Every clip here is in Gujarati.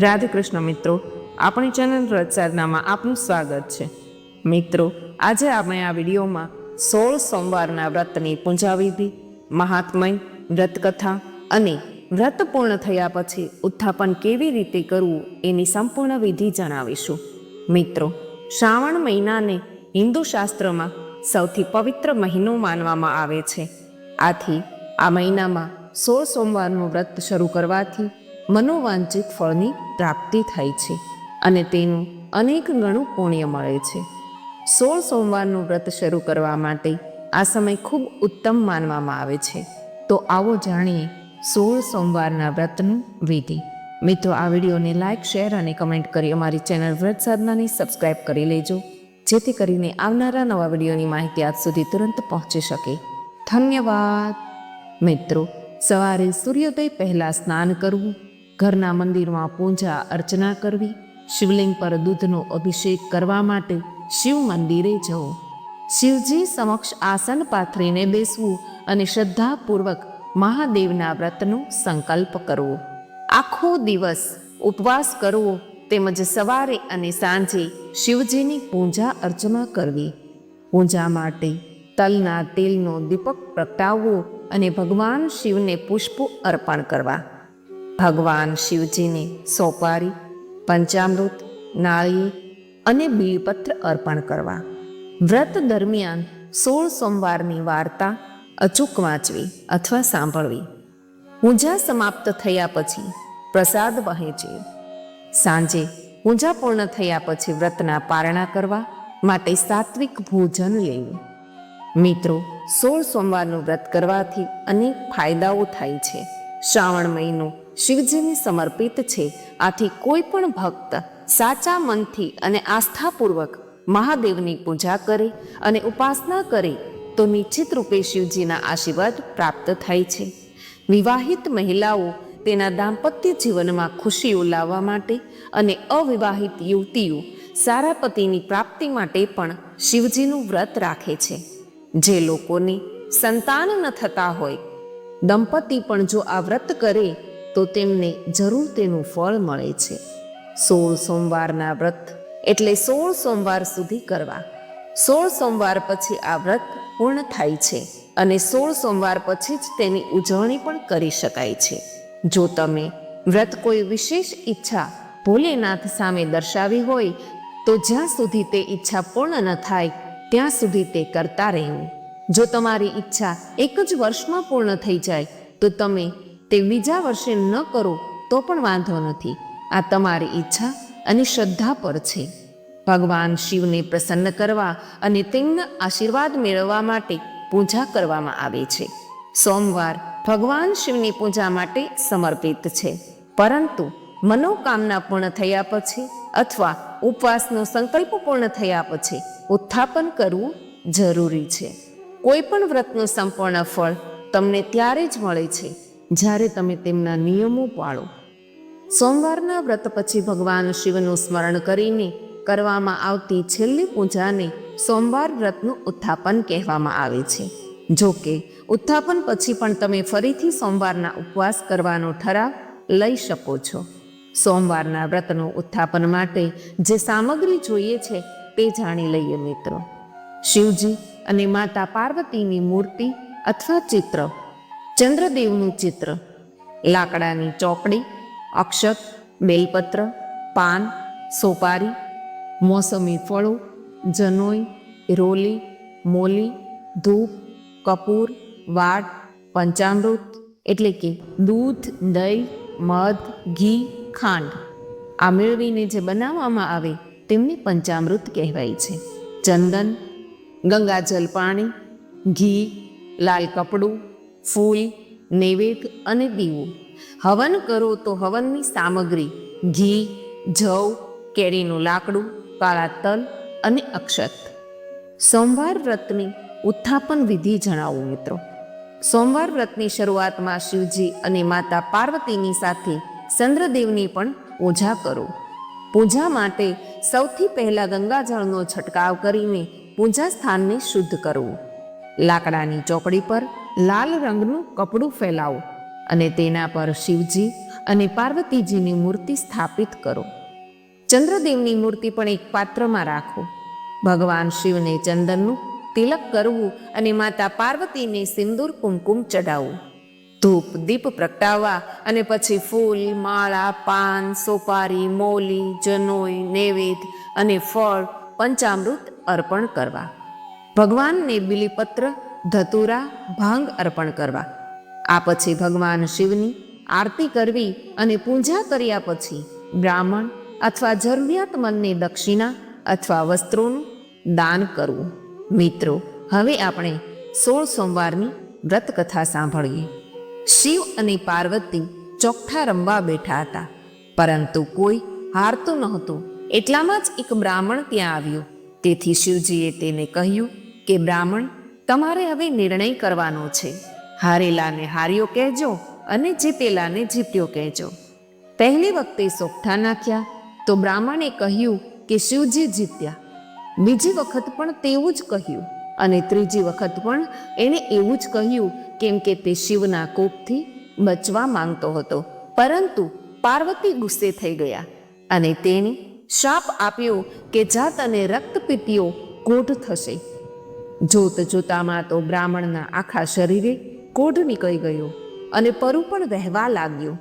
રાધે કૃષ્ણ મિત્રો, આપણી ચેનલ રજ આપનું સ્વાગત છે. મિત્રો, આજે આપણે આ વિડીયોમાં સોળ સોમવારના વ્રતની પૂંજાવિધિ, મહાત્મય, વ્રતકથા અને વ્રત પૂર્ણ થયા પછી ઉત્થાપન કેવી રીતે કરવું એની સંપૂર્ણ વિધિ જણાવીશું. મિત્રો, શ્રાવણ મહિનાને હિન્દુ શાસ્ત્રમાં સૌથી પવિત્ર મહિનો માનવામાં આવે છે. આથી આ મહિનામાં સોળ સોમવારનું વ્રત શરૂ કરવાથી મનોવાંછિત ફળની પ્રાપ્તિ થાય છે અને તેનું અનેક ગણું પુણ્ય મળે છે. સોળ સોમવારનું વ્રત શરૂ કરવા માટે આ સમય ખૂબ ઉત્તમ માનવામાં આવે છે. તો આવો જાણીએ સોળ સોમવારના વ્રતનું વિધિ. મિત્રો, આ વિડીયોને લાઇક શેર અને કમેન્ટ કરી અમારી ચેનલ વ્રત સાધનાને સબસ્ક્રાઇબ કરી લેજો, જેથી કરીને આવનારા નવા વિડીયોની માહિતી આજ સુધી તુરંત પહોંચી શકે. ધન્યવાદ. મિત્રો, સવારે સૂર્યોદય પહેલાં સ્નાન કરવું ઘરના મંદિરમાં પૂજા, અર્ચના કરવી, શિવલિંગ પર દૂધનો અભિષેક કરવા માટે શિવ મંદિરે જવું. શિવજી સમક્ષ આસન પાથરીને બેસવું અને શ્રદ્ધાપૂર્વક મહાદેવના વ્રતનો સંકલ્પ કરવો. આખો દિવસ ઉપવાસ કરવો તેમજ સવારે અને સાંજે શિવજીની પૂજા, અર્ચના કરવી. પૂજા માટે તલના તેલનો દીપક પ્રગટાવવો અને ભગવાન શિવને પુષ્પો અર્પણ કરવા. ભગવાન શિવજીને સોપારી, પંચામૃત નાળી અને બીલપત્ર અર્પણ કરવા. વ્રત દરમિયાન સોળ સોમવારની વાર્તા અચૂક વાંચવી અથવા સાંભળવી. પૂજા સમાપ્ત થયા પછી પ્રસાદ વહેંચવી સાંજે પૂજા પૂર્ણ થયા પછી વ્રતના પારણા કરવા માટે સાત્વિક ભોજન લેવું મિત્રો, સોળ સોમવારનું વ્રત કરવાથી અનેક ફાયદાઓ થાય છે. શ્રાવણ મહિનો શિવજીને સમર્પિત છે. આથી કોઈ પણ ભક્ત સાચા મનથી અને આસ્થાપૂર્વક મહાદેવની પૂજા કરે અને ઉપાસના કરે, તો નિશ્ચિત રૂપે શિવજીના આશીર્વાદ પ્રાપ્ત થાય છે. વિવાહિત મહિલાઓ તેના દાંપત્ય જીવનમાં ખુશીઓ લાવવા માટે અને અવિવાહિત યુવતીઓ સારા પતિની પ્રાપ્તિ માટે પણ શિવજીનું વ્રત રાખે છે. જે લોકોને સંતાન ન થતા હોય, દંપતી પણ જો આ વ્રત કરે તો તેમને જરૂર તેનું ફળ મળે છે. સોળ સોમવારના વ્રત એટલે સોળ સોમવાર સુધી કરવા. સોળ સોમવાર પછી આ વ્રત પૂર્ણ થાય છે અને સોળ સોમવાર પછી જ તેની ઉજવણી પણ કરી શકાય છે. જો તમે વ્રત કોઈ વિશેષ ઈચ્છા ભોલેનાથ સામે દર્શાવી હોય, તો જ્યાં સુધી તે ઈચ્છા પૂર્ણ ન થાય, ત્યાં સુધી તે કરતા રહેવું. જો તમારી ઈચ્છા એક જ વર્ષમાં પૂર્ણ થઈ જાય, તો તમે તે બીજા વર્ષે ન કરો, તો પણ વાંધો નથી. આ તમારી ઈચ્છા અને શ્રદ્ધા પર છે. ભગવાન શિવને પ્રસન્ન કરવા અને તેમના આશીર્વાદ મેળવવા માટે પૂજા કરવામાં આવે છે. સોમવાર ભગવાન શિવની પૂજા માટે સમર્પિત છે. પરંતુ મનોકામના પૂર્ણ થયા પછી અથવા ઉપવાસનો સંકલ્પ પૂર્ણ થયા પછી ઉત્થાપન કરવું જરૂરી છે. કોઈ પણ વ્રતનું સંપૂર્ણ ફળ તમને ત્યારે જ મળે છે જ્યારે તમે તેમના નિયમો પાળો. સોમવારના વ્રત પછી ભગવાન શિવનું સ્મરણ કરીને કરવામાં આવતી છેલ્લી પૂજાને સોમવાર વ્રતનું ઉત્થાપન કહેવામાં આવે છે. જો કે, ઉત્થાપન પછી પણ તમે ફરીથી સોમવારના ઉપવાસ કરવાનો ઠરાવ લઈ શકો છો. સોમવારના વ્રતનું ઉત્થાપન માટે જે સામગ્રી જોઈએ છે તે જાણી લઈએ મિત્રો. શિવજી અને માતા પાર્વતીની મૂર્તિ અથવા ચિત્ર ચંદ્રદેવનું ચિત્ર. લાકડાની ચોકડી, અક્ષત, બેલપત્ર, પાન, સોપારી, મોસમી ફળો, જનોઈ, રોલી, મોલી, ધૂપ, કપૂર, વાટ, પંચામૃત એટલે કે દૂધ, દહીં, મધ, ઘી, ખાંડ. આ મેળવીને જે બનાવવામાં આવે તેમને પંચામૃત કહેવાય છે. ચંદન ગંગાજલ પાણી, ઘી, લાલ કપડું ફૂલ નૈવેદ્ય અને દીવો. હવન કરો તો હવનની સામગ્રી, ઘી, જવ, કેરીનું લાકડું, કાળા તલ અને અક્ષત. સોમવાર વ્રતની ઉત્થાપન વિધિ જણાવો મિત્રો. સોમવાર વ્રતની શરૂઆતમાં શિવજી અને માતા પાર્વતીની સાથે ચંદ્રદેવની પણ પૂજા કરો. પૂજા માટે સૌથી પહેલા ગંગાજળનો છંટકાવ કરીને પૂજા સ્થાનને શુદ્ધ કરવું લાકડાની ચોકડી પર લાલ રંગનું કપડું ફેલાવો અને તેના પર શિવજી અને પાર્વતીજીની મૂર્તિ સ્થાપિત કરો. ચંદ્રદેવની મૂર્તિ પણ એક પાત્રમાં રાખો. ભગવાન શિવને ચંદનનું તિલક કરવું અને માતા પાર્વતીને સિંદૂર કુમકુમ ચડાવવું ધૂપ દીપ પ્રગટાવવા અને પછી ફૂલ, માળા, પાન, સોપારી, મોલી, જનોઈ, નૈવેદ્ય અને ફળ પંચામૃત અર્પણ કરવા. ભગવાનને બિલીપત્ર ધતુરા ભાંગ અર્પણ કરવા. આ પછી ભગવાન શિવની આરતી કરવી અને પૂજા કર્યા પછી બ્રાહ્મણ અથવા જરૂરિયાતમંદને દક્ષિણા અથવા વસ્ત્રોનું દાન કરવું. મિત્રો, હવે આપણે સોળ સોમવારની વ્રત કથા સાંભળીએ. શિવ અને પાર્વતી ચોખ્ઠા રમવા બેઠા હતા. પરંતુ કોઈ હારતું નહોતું. એટલામાં જ એક બ્રાહ્મણ ત્યાં આવ્યો. તેથી શિવજીએ તેને કહ્યું કે, બ્રાહ્મણ તમારે હવે નિર્ણય કરવાનો છે. હારેલાને હાર્યો કહેજો અને જીતેલાને જીત્યો કહેજો. પહેલી વખતે સોગઠા નાખ્યા તો બ્રાહ્મણે કહ્યું કે શિવજી જીત્યા. બીજી વખત પણ તેવું જ કહ્યું અને ત્રીજી વખત પણ એણે એવું જ કહ્યું કેમ કે તે શિવના કોપથી બચવા માંગતો હતો. પરંતુ પાર્વતી ગુસ્સે થઈ ગયા અને તેણે શાપ આપ્યો કે જાત અને રક્તપીતીઓ કોઢ થશે. જોત જોતામાં તો બ્રાહ્મણના આખા શરીરે કોઢ નીકળી ગયો અને પરુ પણ વહેવા લાગ્યો.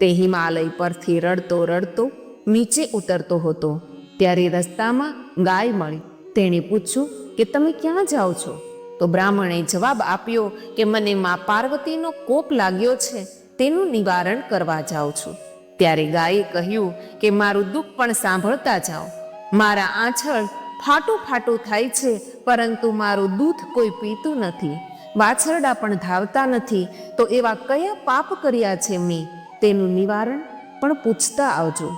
તે હિમાલય પરથી રડતો રડતો નીચે ઉતરતો હતો. ત્યારે રસ્તામાં ગાય મળી. તેણે પૂછ્યું કે તમે ક્યાં જાઓ છો? તો બ્રાહ્મણે જવાબ આપ્યો કે મને મા પાર્વતીનો કોપ લાગ્યો છે, તેનું નિવારણ કરવા જાઉં છું. ત્યારે ગાયે કહ્યું કે મારું દુઃખ પણ સાંભળતા જાઓ. મારા આંચળ ફાટું ફાટું થાય છે, પરંતુ મારું દૂધ કોઈ પીતું નથી. વાછરડા પણ ધાવતા નથી. તો એવા કયા પાપ કર્યા છે મેં? તેનું નિવારણ પણ પૂછતા આવજો.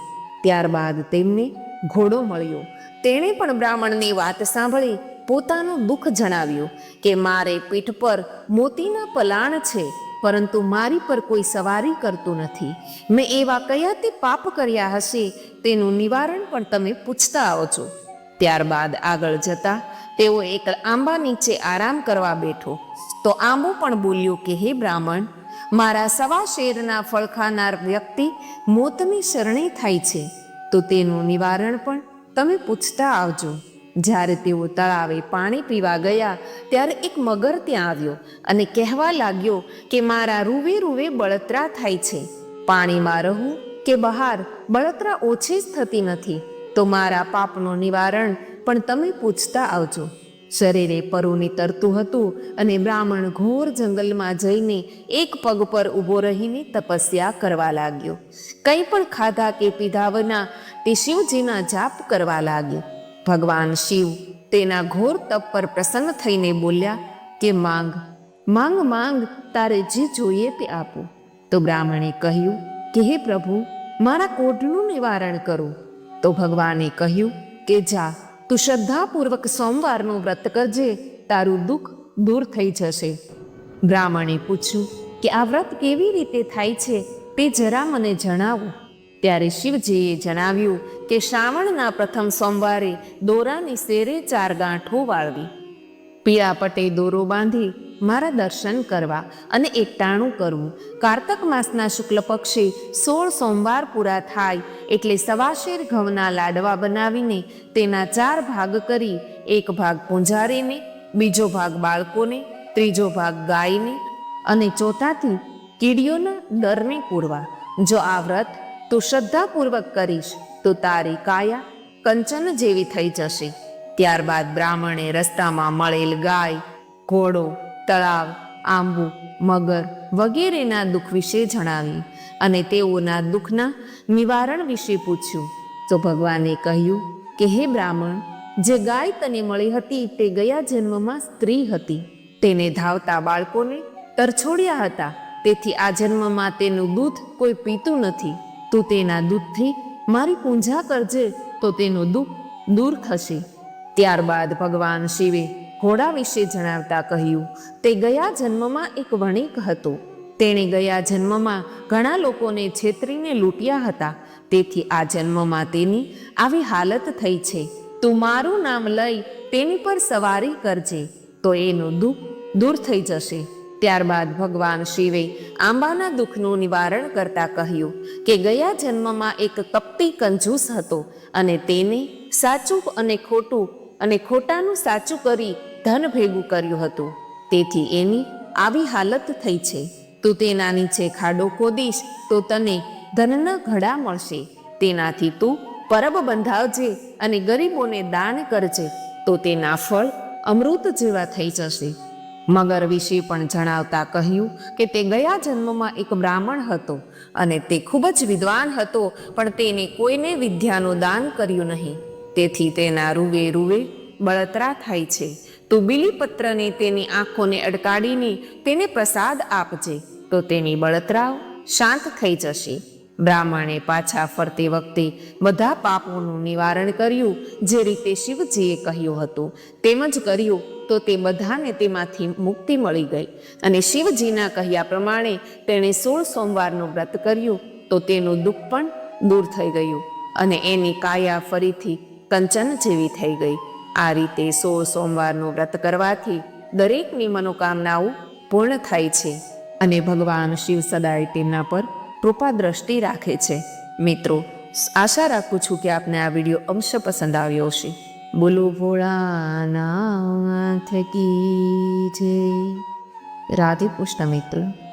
ત્યારબાદ તેમને ઘોડો મળ્યો. તેણે પણ બ્રાહ્મણની વાત સાંભળી પોતાનું દુઃખ જણાવ્યું કે મારે પીઠ પર મોતીના પલાણ છે, પરંતુ મારી પર કોઈ સવારી કરતું નથી. મેં એવા કયા તે પાપ કર્યા હશે? તેનું નિવારણ પણ તમે પૂછતા આવો છો ત્યારબાદ આગળ જતા તેઓ એક આંબા નીચે આરામ કરવા બેઠો. તો આંબો પણ બોલ્યો કે, હે બ્રાહ્મણ, મારા સવા શેરના ફળ ખાનાર વ્યક્તિ મોતની શરણે થાય છે. તો તેનું નિવારણ પણ તમે પૂછતા આવજો. જ્યારે તેઓ તળાવે પાણી પીવા ગયા, ત્યારે એક મગર ત્યાં આવ્યો અને કહેવા લાગ્યો કે, મારા રૂવે રૂવે બળતરા થાય છે. પાણીમાં રહું કે બહાર, બળતરા ઓછી જ થતી નથી. તો મારા પાપનું નિવારણ પણ તમે પૂછતા આવજો. શરીરે પરુની તરતું હતું અને બ્રાહ્મણ ઘોર જંગલમાં જઈને એક પગ પર ઊભો રહીને તપસ્યા કરવા લાગ્યો. કંઈ પણ ખાધા કે પીધા વિના તે શિવજીના જાપ કરવા લાગ્યો. ભગવાન શિવ તેના ઘોર તપ પર પ્રસન્ન થઈને બોલ્યા કે, માંગ માંગ માંગ, તારે જે જોઈએ તે આપું. તો બ્રાહ્મણે કહ્યું કે, હે પ્રભુ, મારા કોઢનું નિવારણ કરો. તો ભગવાને કહ્યું, કે જા, તું શ્રદ્ધાપૂર્વક સોમવારનું વ્રત કરજે, તારું દુઃખ દૂર થઈ જશે. બ્રાહ્મણે પૂછ્યું, કે આ વ્રત કેવી રીતે થાય છે, તે જરા મને જણાવો. ત્યારે શિવજીએ જણાવ્યું કે શ્રાવણના પ્રથમ સોમવારે દોરાની શેરે ચાર ગાંઠો વાળવી. પીળા પટે દોરો બાંધી મારા દર્શન કરવા અને એકટાણું કરવું. કાર્તક માસના શુક્લ પક્ષે સોળ સોમવાર પૂરા થાય એટલે સવાશેર ઘઉંના લાડવા બનાવીને તેના ચાર ભાગ કરી, એક ભાગ પૂંજારીને, બીજો ભાગ બાળકોને, ત્રીજો ભાગ ગાયને અને ચોથાથી કીડીઓના ડરને પૂરવા. જો આ વ્રત તું શ્રદ્ધાપૂર્વક કરીશ, તો તારી કાયા કંચન જેવી થઈ જશે. ત્યારબાદ બ્રાહ્મણે રસ્તામાં મળેલ ગાય, ઘોડો તળાવ, આંબુ, મગર વગેરેના દુઃખ વિશે જણાવી અને તેઓના દુઃખના નિવારણ વિશે પૂછ્યું. તો ભગવાને કહ્યું કે, હે બ્રાહ્મણ, જે ગાય તને મળી હતી તે ગયા જન્મમાં સ્ત્રી હતી. તેને ધાવતા બાળકોને તરછોડ્યા હતા. તેથી આ જન્મમાં તેનું દૂધ કોઈ પીતું નથી. તું તેના દૂધથી મારી પૂજા કરજે તો તેનું દુઃખ દૂર થશે. ત્યારબાદ ભગવાન શિવે ઘોડા વિશે જણાવતા કહ્યું, તે ગયા જન્મમાં એક વણિક હતો. તેણે ગયા જન્મમાં ઘણા લોકોને છેતરીને લૂંટ્યા હતા. તેથી આ જન્મમાં તેની આવી હાલત થઈ છે. તું મારું નામ લઈ તેની પર સવારી કરજે, તો એનું દુઃખ દૂર થઈ જશે. ત્યારબાદ ભગવાન શિવે આંબાના દુઃખનું નિવારણ કરતા કહ્યું કે ગયા જન્મમાં એક કપટી કંજૂસ હતો અને તેને સાચું અને ખોટું અને ખોટાનું સાચું કરી ધન ભેગું કર્યું હતું. તેથી એની આવી હાલત થઈ છે. તું તેના નીચે ખાડો ખોદીશ તો તને ધનના ઘડા મળશે. તેનાથી તું પરબ બંધાવજે અને ગરીબોને દાન કરજે તો તેના ફળ અમૃત જેવા થઈ જશે. મગર વિશે પણ જણાવતા કહ્યું કે તે ગયા જન્મમાં એક બ્રાહ્મણ હતો અને તે ખૂબ જ વિદ્વાન હતો, પણ તેને કોઈને વિદ્યાનું દાન કર્યું નહીં. તેથી તેના રૂવે રૂવે બળતરા થાય છે. તું બીલીપત્રને તેની આંખોને અડકાડીને તેને પ્રસાદ આપજે, તો તેની બળતરાવ શાંત થઈ જશે. બ્રાહ્મણે પાછા ફરતી વખતે બધા પાપોનું નિવારણ કર્યું, જે રીતે શિવજીએ કહ્યું હતું. તેમજ કર્યું, તો તે બધાને તેમાંથી મુક્તિ મળી ગઈ. અને શિવજીના કહ્યા પ્રમાણે તેણે સોળ સોમવારનું વ્રત કર્યું, તો તેનું દુઃખ પણ દૂર થઈ ગયું. અને એની કાયા ફરીથી કંચન જેવી થઈ ગઈ. આ રીતે સોળ સોમવારનું વ્રત કરવાથી દરેકની મનોકામનાઓ પૂર્ણ થાય છે અને ભગવાન શિવ સદાય તેમના પર કૃપા દ્રષ્ટિ રાખે છે. મિત્રો, આશા રાખું છું કે આપને આ વીડિયો અંશ પસંદ આવ્યો હશે. બોલો ભોળાનાથ કી જય. રાધે કૃષ્ણ મિત્રો.